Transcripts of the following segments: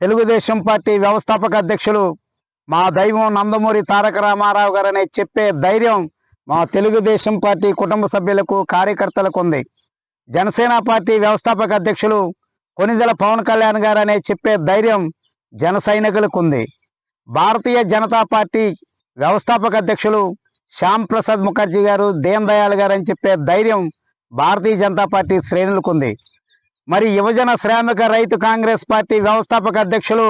Telugu Desam party వ్యవస్థాపక అధ్యక్షులు మా దైవం నందమూరి తారక రామారావు గారని చెప్పే ధైర్యం మా తెలుగుదేశం పార్టీ కుటుంబ సభ్యులకు కార్యకర్తలకు ఉంది. జనసేన పార్టీ వ్యవస్థాపక అధ్యక్షులు కొనిదెల పవన్ కళ్యాణ్ గారనే చెప్పే ధైర్యం జన సైనికులకు ఉంది. భారతీయ జనతా పార్టీ వ్యవస్థాపక అధ్యక్షులు శ్యామ్ ప్రసాద్ ముఖర్జీ గారు దీన్ దయాళ్ గారు అని చెప్పే ధైర్యం భారతీయ జనతా పార్టీ శ్రేణులకు ఉంది. మరి యువజన శ్రామిక రైతు కాంగ్రెస్ పార్టీ వ్యవస్థాపక అధ్యక్షులు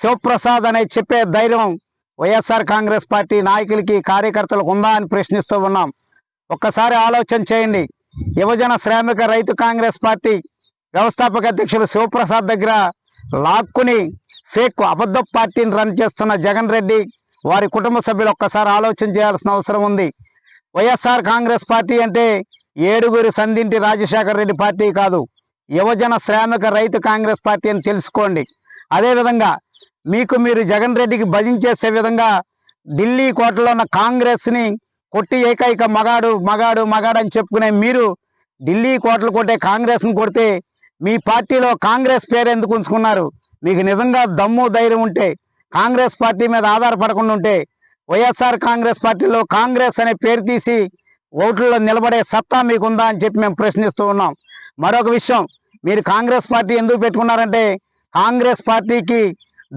శివప్రసాద్ అనే చెప్పే ధైర్యం వైఎస్ఆర్ కాంగ్రెస్ పార్టీ నాయకులకి కార్యకర్తలకు ఉందా అని ప్రశ్నిస్తూ ఉన్నాం. ఒక్కసారి ఆలోచన చేయండి. యువజన శ్రామిక రైతు కాంగ్రెస్ పార్టీ వ్యవస్థాపక అధ్యక్షులు శివప్రసాద్ దగ్గర లాక్కుని ఫేక్ అబద్ధ పార్టీని రన్ చేస్తున్న జగన్ రెడ్డి వారి కుటుంబ సభ్యులు ఒక్కసారి ఆలోచన చేయాల్సిన అవసరం ఉంది. వైఎస్ఆర్ కాంగ్రెస్ పార్టీ అంటే ఏడుగురు సంధింటి రాజశేఖర రెడ్డి పార్టీ కాదు యువజన శ్రామిక రైతు కాంగ్రెస్ పార్టీ అని తెలుసుకోండి. అదేవిధంగా మీకు మీరు జగన్ రెడ్డికి భజించేసే విధంగా ఢిల్లీ కోటలో ఉన్న కాంగ్రెస్ని కొట్టి ఏకైక మగాడు మగాడు మగాడు అని చెప్పుకునే మీరు ఢిల్లీ కోటలు కొట్టే కాంగ్రెస్ని కొడితే మీ పార్టీలో కాంగ్రెస్ పేరు ఎందుకు ఉంచుకున్నారు? మీకు నిజంగా దమ్ము ధైర్యం ఉంటే కాంగ్రెస్ పార్టీ మీద ఆధారపడకుండా ఉంటే వైఎస్ఆర్ కాంగ్రెస్ పార్టీలో కాంగ్రెస్ అనే పేరు తీసి ఓట్లలో నిలబడే సత్తా మీకుందా అని చెప్పి మేము ప్రశ్నిస్తూ ఉన్నాం. మరొక విషయం మీరు కాంగ్రెస్ పార్టీ ఎందుకు పెట్టుకున్నారంటే కాంగ్రెస్ పార్టీకి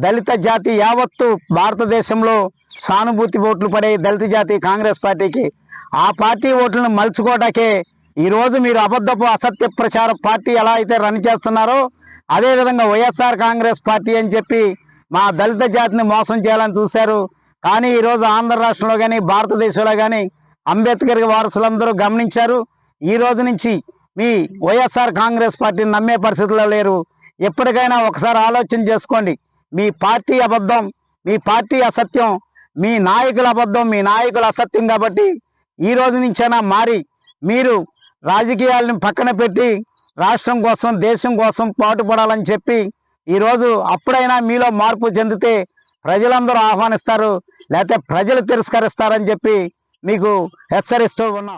దళిత జాతి యావత్తు భారతదేశంలో సానుభూతి ఓట్లు పడే దళిత జాతి కాంగ్రెస్ పార్టీకి. ఆ పార్టీ ఓట్లను మలుచుకోవటాకే ఈరోజు మీరు అబద్ధపు అసత్య ప్రచార పార్టీ ఎలా అయితే రన్ చేస్తున్నారో అదేవిధంగా వైఎస్ఆర్ కాంగ్రెస్ పార్టీ అని చెప్పి మా దళిత జాతిని మోసం చేయాలని చూశారు. కానీ ఈరోజు ఆంధ్ర రాష్ట్రంలో కానీ భారతదేశంలో కానీ అంబేద్కర్ వారసులందరూ గమనించారు. ఈ రోజు నుంచి మీ వైఎస్ఆర్ కాంగ్రెస్ పార్టీని నమ్మే పరిస్థితుల్లో లేరు. ఎప్పటికైనా ఒకసారి ఆలోచన చేసుకోండి. మీ పార్టీ అబద్ధం మీ పార్టీ అసత్యం మీ నాయకుల అబద్ధం మీ నాయకుల అసత్యం కాబట్టి ఈ రోజు నుంచైనా మారి మీరు రాజకీయాలను పక్కన పెట్టి రాష్ట్రం కోసం దేశం కోసం పాటుపడాలని చెప్పి ఈరోజు అప్పుడైనా మీలో మార్పు చెందితే ప్రజలందరూ ఆహ్వానిస్తారు. లేకపోతే ప్రజలు తిరస్కరిస్తారని చెప్పి మీకు హెచ్చరిస్తూ ఉన్నాం.